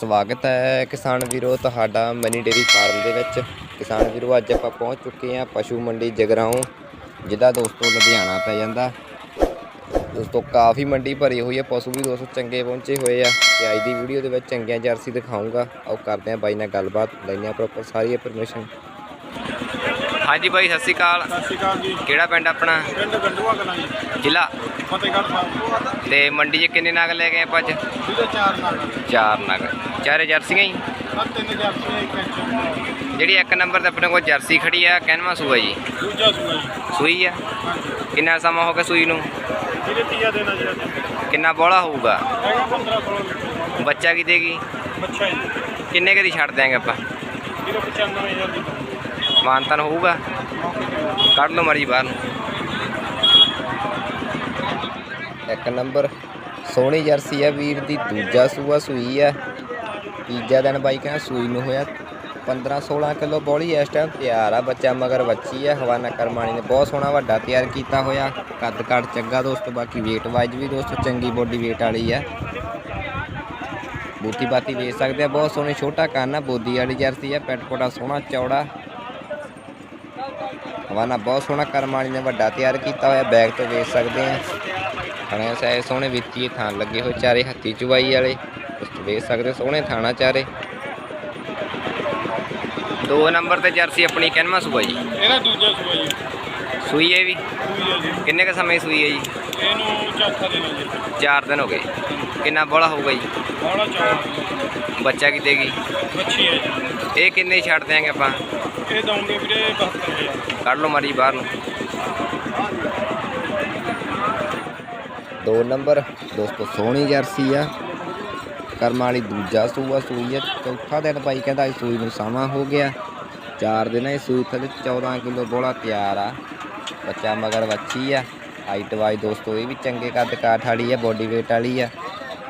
ਸਵਾਗਤ ਹੈ ਕਿਸਾਨ ਵੀਰੋ ਤੁਹਾਡਾ ਮਨੀ ਡੇਰੀ ਫਾਰਮ ਦੇ ਵਿੱਚ। ਕਿਸਾਨ ਵੀਰੋ ਅੱਜ ਆਪਾਂ ਪਹੁੰਚ ਚੁੱਕੇ ਹਾਂ ਪਸ਼ੂ ਮੰਡੀ ਜਗਰਾਉਂ ਜਿਹਦਾ ਦੋਸਤੋ ਲੁਧਿਆਣਾ ਪੈ ਜਾਂਦਾ। ਦੋਸਤੋ ਕਾਫੀ ਮੰਡੀ ਭਰੀ ਹੋਈ ਹੈ ਪਸ਼ੂ ਵੀ ਦੋਸਤੋ ਚੰਗੇ ਪਹੁੰਚੇ ਹੋਏ ਆ। ਤੇ ਅੱਜ ਦੀ ਵੀਡੀਓ ਦੇ ਵਿੱਚ ਚੰਗੀਆਂ ਜਰਸੀ ਦਿਖਾਉਂਗਾ ਆਓ ਕਰਦੇ ਹਾਂ ਬਾਈ ਨਾਲ ਗੱਲਬਾਤ ਲੈਂਦੇ ਹਾਂ ਪ੍ਰੋਪਰ ਸਾਰੀ ਇਨਫੋਰਮੇਸ਼ਨ ਹਾਂਜੀ ਬਾਈ ਸਤਿ ਸ਼੍ਰੀ ਅਕਾਲ। ਸਤਿ ਸ਼੍ਰੀ ਅਕਾਲ ਜੀ। ਕਿਹੜਾ ਪਿੰਡ ਆਪਣਾ? ਪਿੰਡ ਗੰਡੂਆ ਕਲਾਂ ਜੀ। ਜ਼ਿਲ੍ਹਾ? ਫਤਿਹਗੜ੍ਹ ਸਾਹਿਬ। ਤੇ ਮੰਡੀ 'ਚ ਕਿੰਨੇ ਨਗ ਲੈ ਗਏ ਆਪਾਂ ਅੱਜ? ਚਾਰ ਨਾਲ ਚਾਰ ਨਗ। ਚਾਰੇ ਜਰਸੀਆਂ ਹੀ? ਆ ਤਿੰਨ ਜਰਸੀਆਂ ਇੱਕ ਇੰਚ ਜਿਹੜੀ ਇੱਕ ਨੰਬਰ ਤੇ ਆਪਣੇ ਕੋਲ ਜਰਸੀ ਖੜੀ ਆ ਕਹਿਨਵਾ ਸੂਆ ਜੀ? ਦੂਜਾ ਸੂਆ ਜੀ। ਸੂਈ ਆ? ਕਿੰਨਾ ਸਮਾਂ ਹੋ ਗਿਆ ਸੂਈ ਨੂੰ? ਜਿਹਦੇ ਤੀਆ ਦੇਣਾ ਜੀ ਕਿੰਨਾ ਬੋਲਾ ਹੋਊਗਾ? ਹੈਗਾ 15 ਕੋਲ ਬੱਚਾ ਕੀ? ਦੇਗੀ ਬੱਚਾ ਜੀ। ਕਿੰਨੇ ਕਦੀ ਛੱਡ ਦਿਆਂਗੇ ਆਪਾਂ? ਜਿਹਦੇ 95000 ਦੀ। ਮਾਨਤਨ ਹੋਊਗਾ? ਕੱਢ ਲਓ ਮਰਜ਼ੀ ਬਾਹਰ ਨੂੰ। ਇੱਕ ਨੰਬਰ ਸੋਹਣੀ ਜਰਸੀ ਆ ਵੀਰ ਦੀ ਦੂਜਾ ਸੂਆ ਸੂਈ ਆ। ਤੀਜਾ ਦਿਨ ਬਾਈ ਕਹਿੰਦਾ ਸੂਈ ਨੂੰ ਹੋਇਆ 15 16 ਕਿਲੋ ਬੋਲੀ ਇਸ ਟਾਈਮ ਤਿਆਰ ਆ ਬੱਚਾ, ਮਗਰ ਬੱਚੀ ਆ ਹਵਾਨਾ ਕਰਮਾਣੀ ਨੇ ਬਹੁਤ ਸੋਹਣਾ ਵੱਡਾ ਤਿਆਰ ਕੀਤਾ ਹੋਇਆ। ਕੱਦ ਕਾਠ ਚੰਗਾ ਦੋਸਤੋ, ਬਾਕੀ weight ਵਾਈਜ਼ ਵੀ ਦੋਸਤੋ, ਚੰਗੀ ਬੋਡੀ weight ਵਾਲੀ ਆ। ਬੂਤੀ ਬਾਤੀ ਵੇਚ ਸਕਦੇ ਆ, ਬਹੁਤ ਸੋਹਣੀ ਛੋਟਾ ਕੰਨ ਆ, ਬੋਦੀ ਵਾਲੀ ਜਰਸੀ ਆ, ਪੈਟ ਕੋਟਾ ਸੋਹਣਾ, ਚੌੜਾ। ਹਵਾਨਾ ਬਹੁਤ ਸੋਹਣਾ ਕਰਮਾਣੀ ਨੇ ਵੱਡਾ ਤਿਆਰ ਕੀਤਾ ਹੋਇਆ ਬੈਗ ਤੋਂ ਵੇਚ ਸਕਦੇ ਆ। ਥਾਣੇ ਸਾਏ ਸੋਹਣੇ ਵਿੱਚੀ ਥਾਂ ਲੱਗੇ ਹੋਏ, ਚਾਰੇ ਹੱਥੀ ਚੁਵਾਈ ਵਾਲੇ। ਉਸ ਤੋਂ ਵੇਚ ਸਕਦੇ ਸੋਹਣੇ ਥਾਣਾ ਚਾਰੇ। ਦੋ ਨੰਬਰ ਤੇ ਜਰਸੀ ਆਪਣੀ ਕੈਨਵਾ ਸੂਆ ਜੀ ਇਹਦਾ ਦੂਜਾ ਸੂਆ ਜੀ। ਸੂਈ ਹੈ ਵੀ? ਸੂਈ ਹੈ ਜੀ। ਕਿੰਨੇ ਕ ਸਮੇਂ ਸੂਈ ਹੈ ਜੀ? ਇਹਨੂੰ ਚੌਥਾ ਦੇਣਾ ਜੀ 4 ਦਿਨ ਹੋ ਗਏ। ਕਿੰਨਾ ਬੋਲਾ ਹੋਊਗਾ ਜੀ? ਬੋਲਾ ਚੌਥਾ ਬੱਚਾ ਕੀ ਦੇਗੀ ਬੱਚੀ ਹੈ ਜੀ। ਇਹ ਕਿੰਨੇ ਛੱਡ ਦਿਆਂਗੇ ਆਪਾਂ? ਇਹ ਦਊਂਗੇ ਵੀਰੇ 72000 ਕੱਢ ਲਓ ਮਰੀ ਬਾਹਰ ਨੂੰ। ਦੋ ਨੰਬਰ ਦੋਸਤੋ ਸੋਹਣੀ ਜਰਸੀ ਆ। ਕਰਮਾਂ ਵਾਲੀ ਦੂਜਾ ਸੂਆ, ਸੂਈ ਹੈ, ਚੌਥਾ ਦਿਨ ਭਾਈ ਕਹਿੰਦਾ ਇਸ ਸੂਈ ਨੂੰ ਸਮਾਂ ਹੋ ਗਿਆ। ਚਾਰ ਦਿਨਾਂ ਇਹ ਸੂਈ ਥੱਲੇ 14 ਕਿਲੋ ਬੋਲਾ ਤਿਆਰ ਆ। ਬੱਚਾ ਮਗਰ ਵੱਛੀ ਆ। ਹਾਈਟ ਵਾਈ ਦੋਸਤੋ ਇਹ ਵੀ ਚੰਗੇ ਕੱਦ ਕਾਠ ਵਾਲੀ ਆ ਬੋਡੀ weight ਵਾਲੀ ਆ।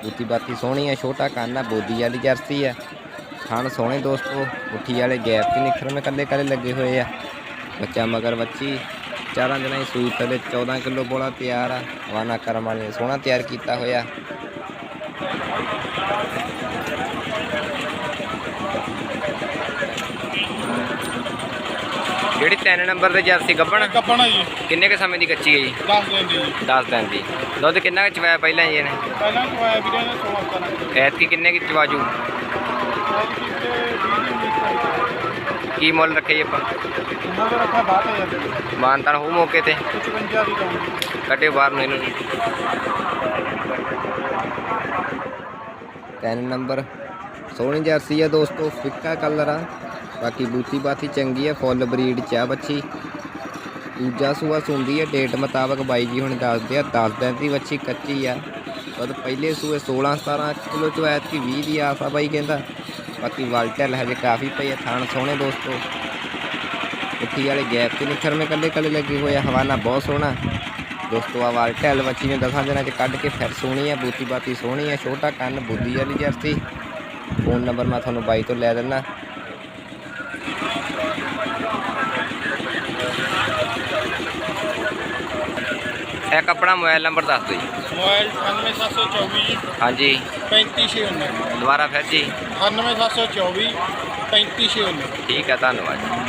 ਬੂਤੀ ਬਾਤੀ ਸੋਹਣੀ ਆ, ਛੋਟਾ ਕੰਨ ਆ, ਬੋਦੀ ਵਾਲੀ ਜਰਸੀ ਆ। ਥਣ ਸੋਹਣੇ ਦੋਸਤੋ, ਮੁੱਠੀ ਵਾਲੇ ਗੈਪ ਤੇ ਨਿਖਰਨ ਮੇ ਕੱਲੇ ਕੱਲੇ ਲੱਗੇ ਹੋਏ ਆ। ਬੱਚਾ ਮਗਰ ਵੱਛੀ, ਚਾਰਾਂ ਦਿਨਾਂ ਦੀ ਸੂਈ ਥੱਲੇ 14 ਕਿਲੋ ਬੋਲਾ ਤਿਆਰ ਆ। ਵਾਨਾ ਕਰਮ ਵਾਲੇ ਨੇ ਸੋਹਣਾ ਤਿਆਰ ਕੀਤਾ ਹੋਇਆ। ਜਿਹੜੀ 3 ਨੰਬਰ ਤੇ ਜਰਸੀ ਗੱਬਣ? ਕੱਪਣਾ ਜੀ। ਕਿੰਨੇ ਕ ਸਮੇਂ ਦੀ ਕੱਚੀ ਹੈ ਜੀ? 10 ਦਿਨ ਦੀ। ਜੀ 10 ਦਿਨ ਦੀ। ਦੁੱਧ ਕਿੰਨਾ ਕੁ ਚਵਾਇਆ ਪਹਿਲਾਂ ਜੀ ਇਹਨੇ? ਪਹਿਲਾਂ ਚਵਾਇਆ ਵੀਰੇ ਨੇ 16 17 ਕਿਲੋ ਐਤਕੀ ਕਿੰਨੇ ਕੀ ਚਵਾਜੂ? ਐਤਕੀ ਤੇ 20 ਦਿਨ ਦੀ ਚਵਾਈ ਕੀ ਮੁੱਲ ਰੱਖੇ ਜੀ ਆਪਾਂ? ਉਹਨਾਂ ਦਾ ਰੱਖਿਆ 62000 ਦੀ ਮਾਨਤਾਨ ਹੋ ਮੌਕੇ ਤੇ? 55 ਦੀ ਦਊਂਗੇ ਕੱਢਿਓ ਬਾਹਰ ਨੂੰ ਇਹਨੂੰ ਤਿੰਨ ਨੰਬਰ ਸੋਹਣੀ ਜਰਸੀ ਆ ਦੋਸਤੋ, ਫਿੱਕਾ ਕਲਰ ਆ। ਬਾਕੀ ਬੂਤੀ ਬਾਤੀ ਚੰਗੀ ਆ, ਫੁੱਲ ਬਰੀਡ ਚ ਆ ਬੱਚੀ। ਦੂਜਾ ਸੂਆ ਸੁੰਦੀ ਆ ਡੇਟ ਮੁਤਾਬਕ ਬਾਈ ਜੀ ਹੁਣ ਦੱਸਦੇ ਆ 10 ਦਿਨ ਦੀ ਬੱਚੀ ਕੱਚੀ ਆ। ਬਸ ਪਹਿਲੇ ਸੂਏ 16 17 ਕਿਲੋ ਚ ਐਤ ਕੀ 20 ਦੀ ਆਸ ਆ ਬਾਈ ਕਹਿੰਦਾ। ਬਾਕੀ ਵਲਟਲ ਹਜੇ ਕਾਫੀ ਪਈ ਆ, ਥਾਣ ਸੋਹਣੇ ਦੋਸਤੋ। ਉੱਠੀ ਵਾਲੇ ਗੈਪ ਤੇ ਨਿਖਰ ਮੇ ਕੱਲੇ ਕੱਲੇ ਲੱਗੇ ਹੋਏ ਆ ਹਵਾਨਾ ਬਹੁਤ ਸੋਹਣਾ। ਦੋਸਤੋ ਆ ਵਾਲ ਟੈਲ ਬੱਚੀ ਨੇ ਦਸਾਂ ਦਿਨਾਂ ਚ ਕੱਢ ਕੇ ਫਿਰ ਸੋਹਣੀ ਆ ਬੂਤੀ ਬਾਤੀ ਸੋਹਣੀ ਆ ਛੋਟਾ ਕੰਨ ਬੁੱਧੀ ਵਾਲੀ ਜਰਸੀ। ਫੋਨ ਨੰਬਰ ਮੈਂ ਤੁਹਾਨੂੰ ਬਾਈ ਤੋਂ ਲੈ ਦਿੰਦਾ। ਇੱਕ ਆਪਣਾ ਮੋਬਾਈਲ ਨੰਬਰ ਦੱਸ ਦਿਓ ਜੀ। ਮੋਬਾਈਲ 98724 ਜੀ। ਹਾਂਜੀ। 3519 ਦੁਬਾਰਾ ਫਿਰ ਜੀ। 98724 3519 ਠੀਕ ਹੈ ਧੰਨਵਾਦ।